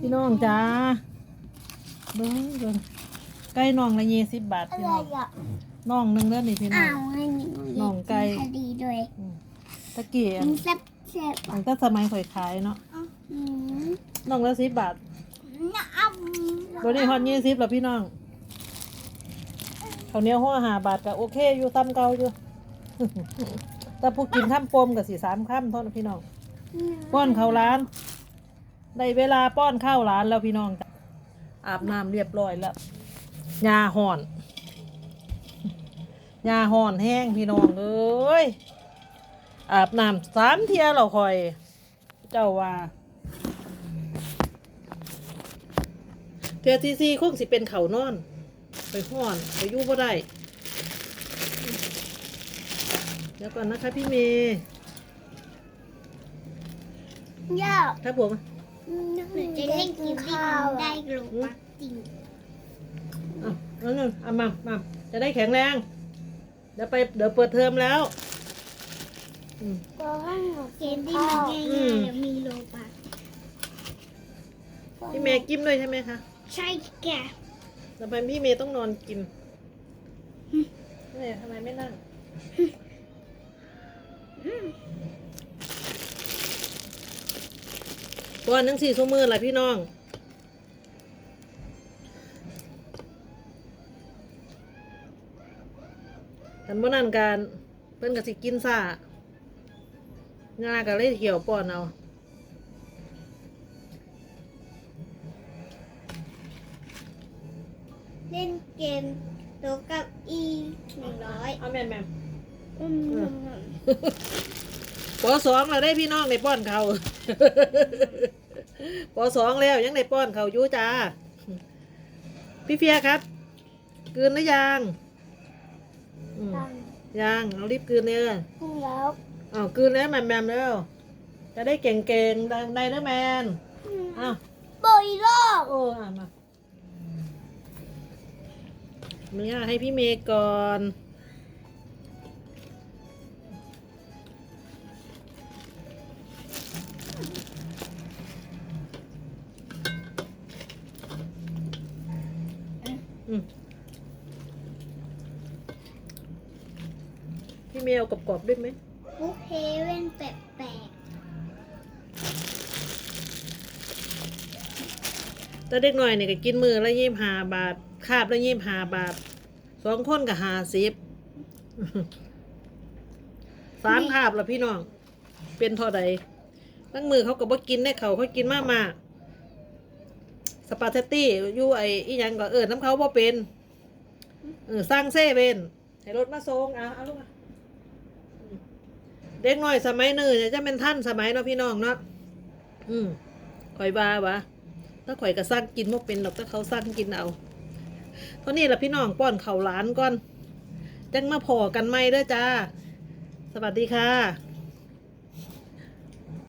พี่น้องจ้าเบิ้งเบิ้งไก่น้องละยี่สิบบาทอะพี่ไรน้องอะน้องหนึ่งเด้อนี่พี่น้ออ้างวให้หนูน้องไก่คดีด้วยตะเกียมันแซ่บแซ่บมันก็สมัยข่อยขายเนาะอืมน้องละสิบบาทน้ำอ้ำตัวนี้ฮอตยี่สิบแล้วพี่น้องเขาวเหนี้ยวหัวหาบาทก็โอเคอยู่ตำเก่าอยู่ แต่ผู้กินข้ามปมกับสี่สามข้ามเท่านั้นพี่น้องป้อนข้าวร้าน ได้เวลาป้อนข้าวร้านแล้วพี่น้องจ้ะอาบน้ำเรียบร้อยแล้วยาห่อนยาห่อนแห้งพี่น้องเอ้ยอาบน้ำสามเทียเราคอย เจ้าว่าเทือที่สี่คงสิเป็นเขาวนอน ไปห่อนไปอยู่บ่ได้เดี๋ยวก่อนนะคะพี่เมย์ย่าครับผม หนูจะเล่นกินข้าวได้หรือเปล่าจริงเอาเอาหนึ่งเอามามาจะได้แข็งแรง เดี๋ยวไปเดี๋ยวเปิดเทอมแล้วอืม ก็ให้หนูเกมที่มันง่ายอืม ๆแล้วมีโลบะพี่เมย์กินด้วยใช่ไหมคะใช่แกทำไมพี่เมย์ต้องนอนกินเนี่ยทำไมไม่นั่ง ก่อนหนังสี่ชั่วมือละพี่น้องทันบ่นั่นการเพิ่นก็สิกินซ่างาก็เลยเหี่ยวป้อนเอาเล่นเกมโต๊ะเกับอีหนึ่งร้อยเอาแม่แม่อืม ปสองเราได้พี่น้องในป้อนเขาปสองแล้วยังในป้อนเขาอยู่จ้า พี่เฟียครับกลืนหรือยังอืมตั้งยังเอารีบกลืนเลยแล้วอ้าวกลืนแล้วแมมแมมแล้วจะได้เก่งๆได้ได้เด้อแมนอ้าวบอยโลกโอ้อะมาเนื้อให้พี่เมย์ก่อน พี่เมย์เอากรอบๆด้วยไหมบุกเฮเว่นแปลกแต่เด็กหน่อยเนี่ยก็กินมือละยี่สิบห้าบาท คาบละยี่สิบห้าบาท สองคนกับห้าสิบสามคาบละพี่น้อง เป็นเท่าใดตั้งมือเขาก็บ่กินได้เขาเขากินมากมา สปาเกตตี้อยู่ไอ้อีหยังก็เออน้ำเขาบ่เป็นเออสร้างเซ่เป็นให้รถมาส่งอะเอาลูกมาเด็กน้อยสมัยหนึ่งเนี่ยจะเป็นท่านสมัยเนาะพี่น้องเนาะอืมข่อยบาวะถ้าข่อยก็สร้างกินบ่เป็นหรอกถ้าเขาสร้างกินเอาเท่านี้ละพี่น้องป้อนเข่าวหลานก่อนจังมาพอกันไหมเด้อจ้า สวัสดีค่ะ